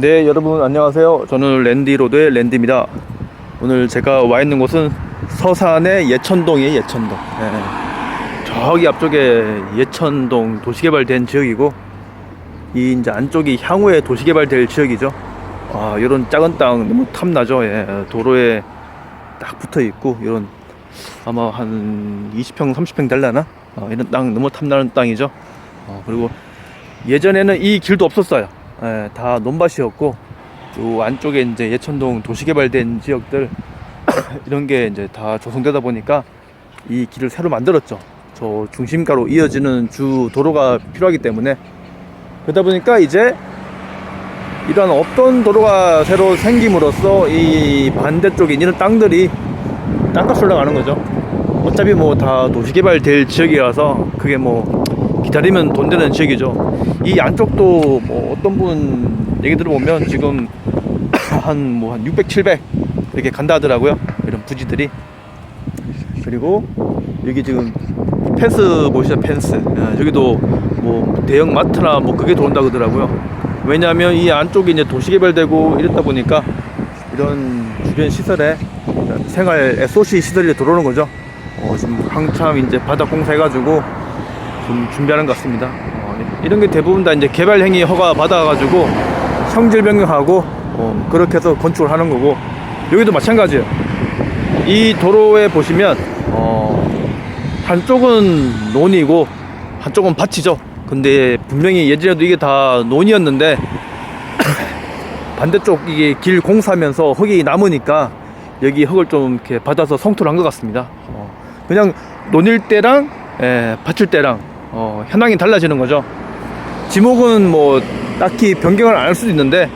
네 여러분 안녕하세요. 저는 랜디로드의 랜디입니다. 오늘 제가 와 있는 곳은 서산의 예천동이에요 예천동. 예. 저기 앞쪽에 예천동 도시개발된 지역이고 이 이제 안쪽이 향후에 도시개발될 지역이죠. 아 이런 작은 땅 너무 탐나죠. 예. 도로에 딱 붙어 있고 이런 아마 한 20평 30평 될라나? 어, 이런 땅 너무 탐나는 땅이죠. 어, 그리고 예전에는 이 길도 없었어요 예, 다 논밭이었고 요 안쪽에 이제 예천동 도시개발된 지역들 이런 게 이제 다 조성되다 보니까 이 길을 새로 만들었죠. 저 중심가로 이어지는 주 도로가 필요하기 때문에 그러다 보니까 이제 이런 어떤 도로가 새로 생김으로써 이 반대쪽에 있는 땅들이 땅값 올라가는 거죠. 어차피 뭐 다 도시개발될 지역이라서 그게 뭐 기다리면 돈 되는 지역이죠. 이 안쪽도 뭐 어떤 분 얘기 들어보면 지금 한 뭐 한 600, 700 이렇게 간다 하더라고요. 이런 부지들이. 그리고 여기 지금 펜스 보시죠, 펜스. 아, 여기도 뭐 대형 마트나 뭐 그게 들어온다 그러더라고요. 왜냐하면 이 안쪽이 이제 도시개발되고 이랬다 보니까 이런 주변 시설에 생활 SOC 시설이 들어오는 거죠. 어, 지금 한참 이제 바닥 공사해가지고 좀 준비하는 것 같습니다. 어, 이런 게 대부분 다 이제 개발 행위 허가 받아가지고 성질 변경하고 어, 그렇게 해서 건축을 하는 거고 여기도 마찬가지예요. 이 도로에 보시면 어, 한쪽은 논이고 한쪽은 밭이죠. 근데 분명히 예전에도 이게 다 논이었는데 반대쪽 이게 길 공사하면서 흙이 남으니까 여기 흙을 좀 이렇게 받아서 성토를 한 것 같습니다. 어, 그냥 논일 때랑 예, 밭일 때랑 어, 현황이 달라지는 거죠. 지목은 뭐 딱히 변경을 안 할 수도 있는데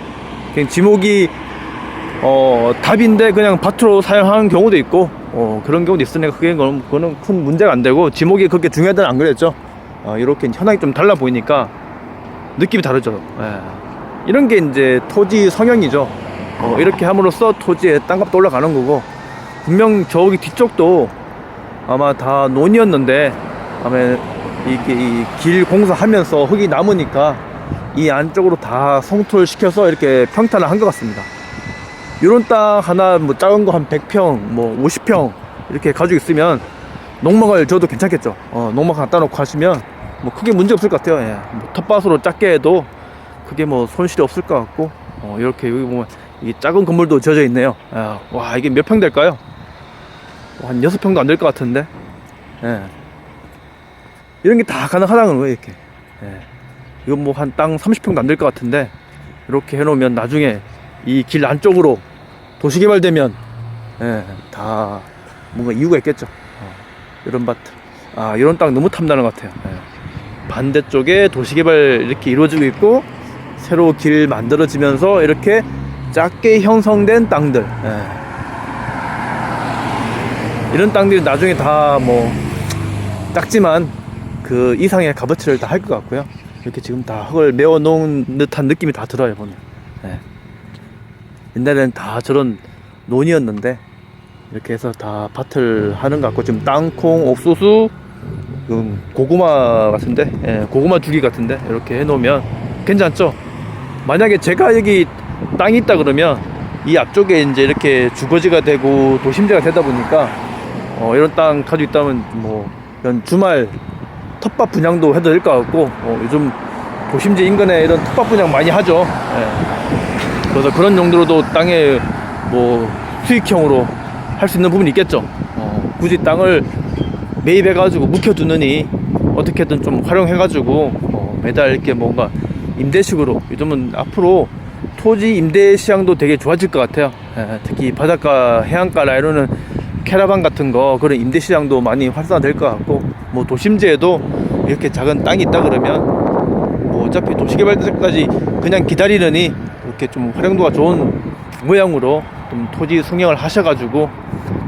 그냥 지목이 어, 답인데 그냥 밭으로 사용하는 경우도 있고 어, 그런 경우도 있으니까 그게 그건, 그거는 큰 문제가 안 되고 지목이 그렇게 중요하다는 안 그랬죠. 어, 이렇게 현황이 좀 달라 보이니까 느낌이 다르죠. 예. 이런 게 이제 토지 성향이죠. 어, 이렇게 함으로써 토지의 땅값도 올라가는 거고 분명 저기 뒤쪽도 아마 다 논이었는데 아마 이게 이길 공사하면서 흙이 남으니까 이 안쪽으로 다 성토를 시켜서 이렇게 평탄을 한 것 같습니다. 이런 땅 하나 뭐 작은 거 한 100평, 뭐 50평 이렇게 가지고 있으면 농막을 줘도 괜찮겠죠. 어, 농막 갖다 놓고 하시면 뭐 크게 문제 없을 것 같아요. 예. 뭐 텃밭으로 작게 해도 그게 뭐 손실이 없을 것 같고 어, 이렇게 여기 보면 이 작은 건물도 지어져 있네요. 아, 와 이게 몇 평 될까요? 한 여섯 평도 안 될 것 같은데. 예. 이런 게 다 가능하다는 거예요, 이렇게. 예. 이건 뭐 한 땅 30평도 안 될 것 같은데, 이렇게 해놓으면 나중에 이 길 안쪽으로 도시개발되면, 예, 다 뭔가 이유가 있겠죠. 어, 이런 밭. 아, 이런 땅 너무 탐나는 것 같아요. 예. 반대쪽에 도시개발 이렇게 이루어지고 있고, 새로 길 만들어지면서 이렇게 작게 형성된 땅들. 예. 이런 땅들이 나중에 다 뭐 작지만 그 이상의 값어치를 다 할 것 같고요. 이렇게 지금 다 흙을 메워 놓은 듯한 느낌이 다 들어요, 보면. 예. 옛날에는 다 저런 논이었는데 이렇게 해서 다 밭을 하는 것 같고 지금 땅콩, 옥수수, 그 고구마 같은데, 예, 고구마 주기 같은데 이렇게 해놓으면 괜찮죠? 만약에 제가 여기 땅이 있다 그러면 이 앞쪽에 이제 이렇게 주거지가 되고 도심지가 되다 보니까 어, 이런 땅 가지고 있다면 뭐 이런 주말 텃밭 분양도 해도 될 것 같고 어, 요즘 도심지 인근에 이런 텃밭 분양 많이 하죠. 예. 그래서 그런 용도로도 땅에 뭐 수익형으로 할 수 있는 부분이 있겠죠. 어, 굳이 땅을 매입해 가지고 묵혀두느니 어떻게든 좀 활용해 가지고 어, 매달 이렇게 뭔가 임대식으로 요즘은 앞으로 토지 임대 시장도 되게 좋아질 것 같아요. 예, 특히 바닷가 해안가 라인으로는 캐러반 같은 거 그런 임대 시장도 많이 활성화될 것 같고 뭐 도심지에도 이렇게 작은 땅이 있다 그러면 뭐 어차피 도시개발 때까지 그냥 기다리느니 이렇게 좀 활용도가 좋은 모양으로 좀 토지 승용을 하셔가지고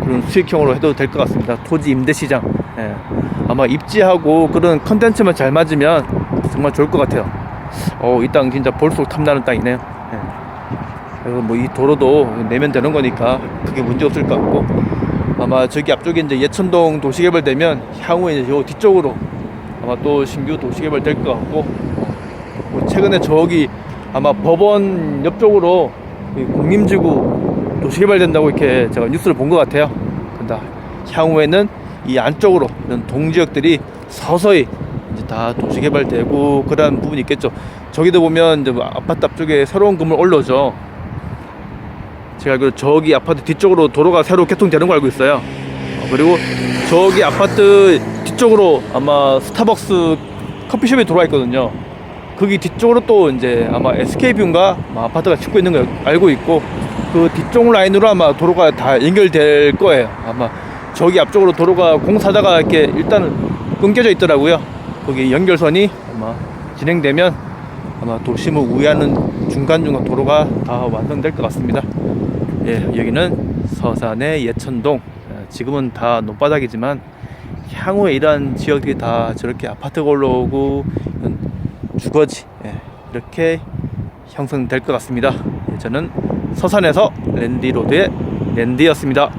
그런 수익형으로 해도 될 것 같습니다. 토지 임대 시장 예. 아마 입지하고 그런 컨텐츠만 잘 맞으면 정말 좋을 것 같아요. 어, 이 땅 진짜 볼수록 탐나는 땅이네요. 예. 그리고 뭐이 도로도 내면 되는 거니까 크게 문제 없을 것 같고 아마 저기 앞쪽에 이제 예천동 도시개발 되면 향후에 이제 요 뒤쪽으로 아마 또 신규 도시개발 될 것 같고 뭐 최근에 저기 아마 법원 옆쪽으로 이 공림지구 도시개발 된다고 이렇게 제가 뉴스를 본 것 같아요. 근데 향후에는 이 안쪽으로 이런 동지역들이 서서히 이제 다 도시개발되고 그런 부분이 있겠죠. 저기도 보면 이제 뭐 아파트 앞쪽에 새로운 건물 올라오죠. 제가 알기로 저기 아파트 뒤쪽으로 도로가 새로 개통되는 거 알고 있어요. 어, 그리고 저기 아파트 뒤쪽으로 아마 스타벅스 커피숍이 들어와 있거든요. 거기 뒤쪽으로 또 이제 아마 SK뷰인가 아마 아파트가 짓고 있는 거 알고 있고 그 뒤쪽 라인으로 아마 도로가 다 연결될 거예요. 아마 저기 앞쪽으로 도로가 공사다가 이렇게 일단은 끊겨져 있더라고요. 거기 연결선이 아마 진행되면 아마 도심을 우회하는 중간중간 도로가 다 완성될 것 같습니다. 예, 여기는 서산의 예천동. 어, 지금은 다 논바닥이지만 향후에 이러한 지역이 다 저렇게 아파트가 올라오고 이런 주거지 예, 이렇게 형성될 것 같습니다. 예, 저는 서산에서 랜디로드의 랜디였습니다.